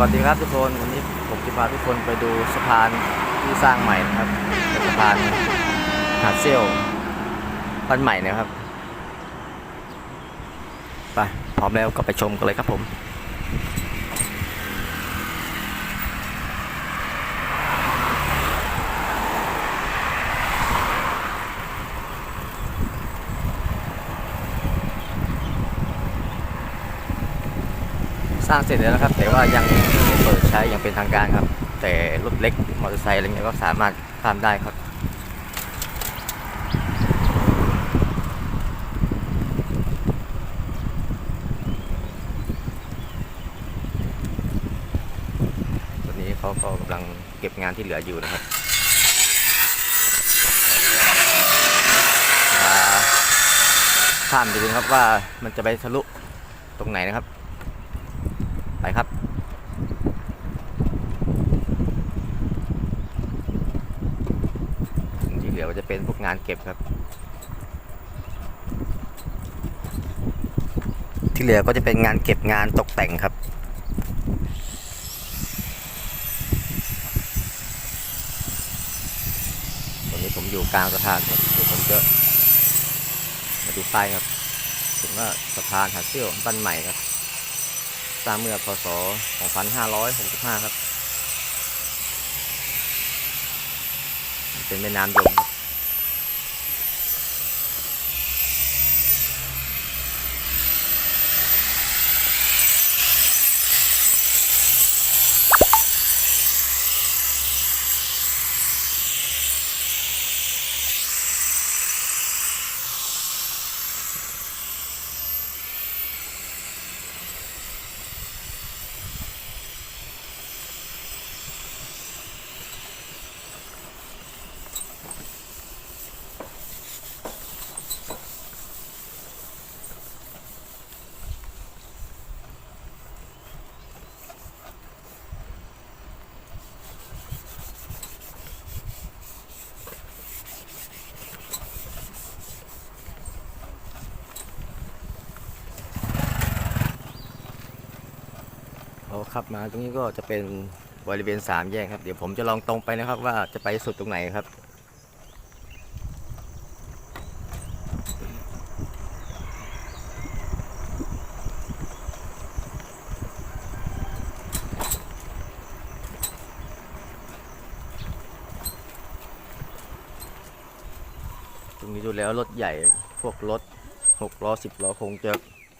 วัสดีครับทุกคนวันนี้ผมจะพาทุกคนไปดูสะพานที่สร้างใหม่นะครับเป็นสะพานหาดเซี่ยวบ้านใหม่นะครับไปพร้อมแล้วก็ไปชมกันเลยครับผม สร้างเสร็จแล้วนะครับ แต่ว่ายังไม่เปิดใช้อย่างเป็นทางการครับ แต่รถเล็กมอเตอร์ไซค์อะไรเงี้ยก็สามารถข้ามได้ครับตอนนี้เขาก็กำลังเก็บงานที่เหลืออยู่นะครับข้ามดูนะครับว่ามันจะไปทะลุตรงไหนนะครับ ไปครับ ที่เหลือก็จะเป็นพวกงานเก็บครับ ที่เหลือก็จะเป็นงานเก็บงานตกแต่งครับตอนนี้ผมอยู่กลางสะพานครับเดี๋ยวผมจะมาดูป้ายครับถึงว่าสะพานหาดเซี่ยวบ้านใหม่ครับ สร้างเมื่อพศ 2565 ครับ เป็นแม่น้ำยมครับ ขับมาตรงนี้ก็จะเป็นบริเวณสามแยกครับ เดี๋ยวผมจะลองตรงไปนะครับ ว่าจะไปสุดตรงไหนครับ ตรงนี้ดูแล้วรถใหญ่พวกรถหกล้อสิบล้อคงจะ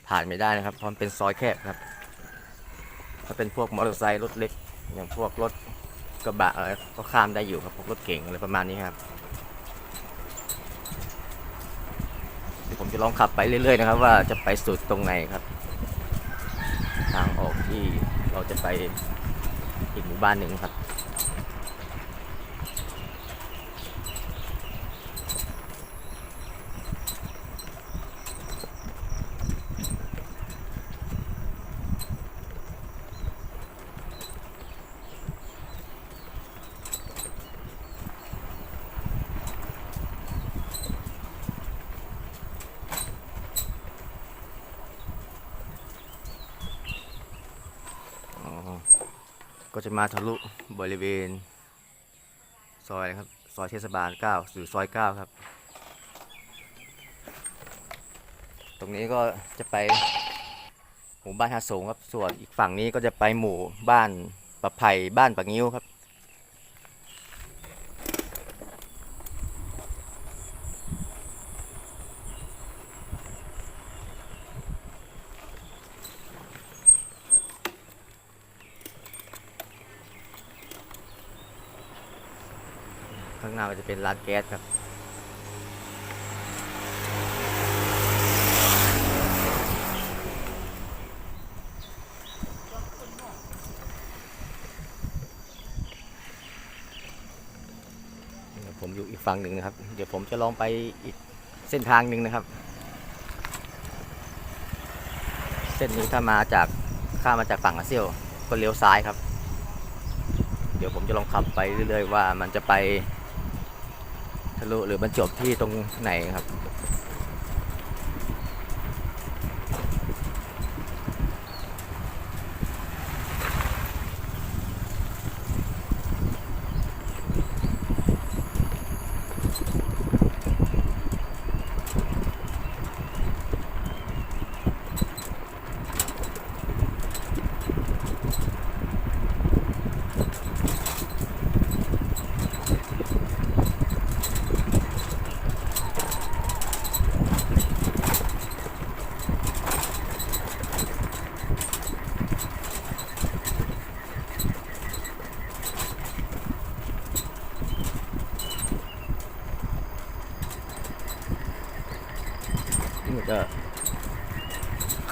ผ่านไม่ได้นะครับเพราะมันเป็นซอยแคบครับ ถ้าเป็นพวกมอเตอร์ไซค์รถเล็ก อย่างพวกรถกระบะอะไรก็ข้ามได้อยู่ครับพวกรถเก่งอะไรประมาณนี้ครับเดี๋ยวผมจะลองขับไปเรื่อยๆนะครับ ว่าจะไปสุดตรงไหนครับ ทางออกที่เราจะไปอีกหมู่บ้านหนึ่งครับ ก็จะมาทะลุบริเวณ ซอยนะครับ ซอยเทศบาล9หรือซอย 9 ครับ ตรงนี้ก็จะไปหมู่บ้านฮาสงครับ ส่วนอีกฝั่งนี้ก็จะไปหมู่บ้านปะไผ่บ้านปะงิ้วครับ ข้างหน้าก็จะเป็นร้านแก๊สครับผมอยู่อีกฝั่งหนึ่งนะครับ เดี๋ยวผมจะลองไปอีกเส้นทางหนึ่งนะครับ เส้นนี้ถ้ามาจากข้ามมาจากฝั่งอาเซียวก็เลี้ยวซ้ายครับ เดี๋ยวผมจะลองขับไปเรื่อยๆว่ามันจะไป ทะลุหรือมันจบที่ตรงไหนครับ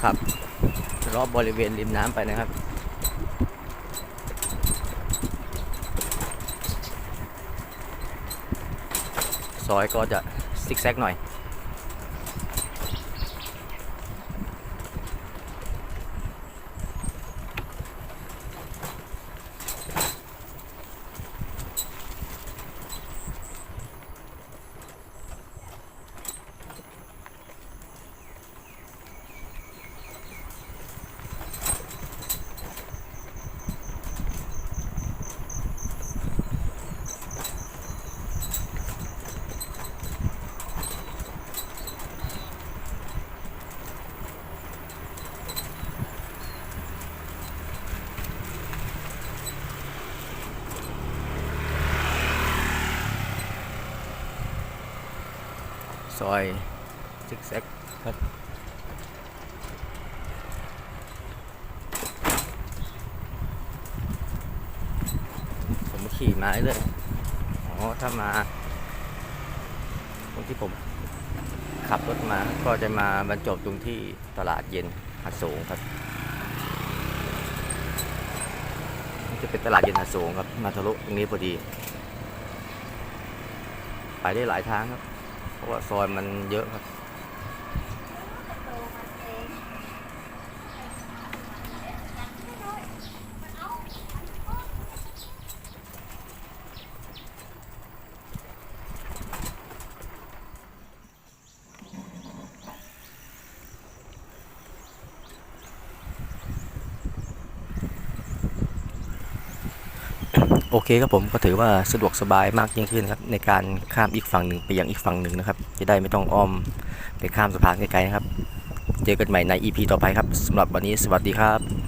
ขับ รอบบริเวณริมน้ำไปนะครับ ซอยก็จะซิกแซกหน่อย ซอยซิกแซกครับผมขี่มาเรื่อยอ๋อถ้ามาตรงที่ผมขับรถมาก็จะมาบรรจบตรงที่ตลาดเย็นหัดสูงครับนี่จะเป็นตลาดเย็นหัดสูงครับ มาทะลุตรงนี้พอดี ไปได้หลายทางครับ เพราะว่าซอยมันเยอะครับ โอเคครับผมก็ถือว่าสะดวกสบายมากยิ่งขึ้นครับในการข้ามอีกฝั่งหนึ่งไปยังอีกฝั่งหนึ่งนะครับ จะได้ไม่ต้องอ้อมไปข้ามสะพานไกลๆนะครับ เจอกันใหม่ใน EP ต่อไปครับสำหรับวันนี้สวัสดีครับ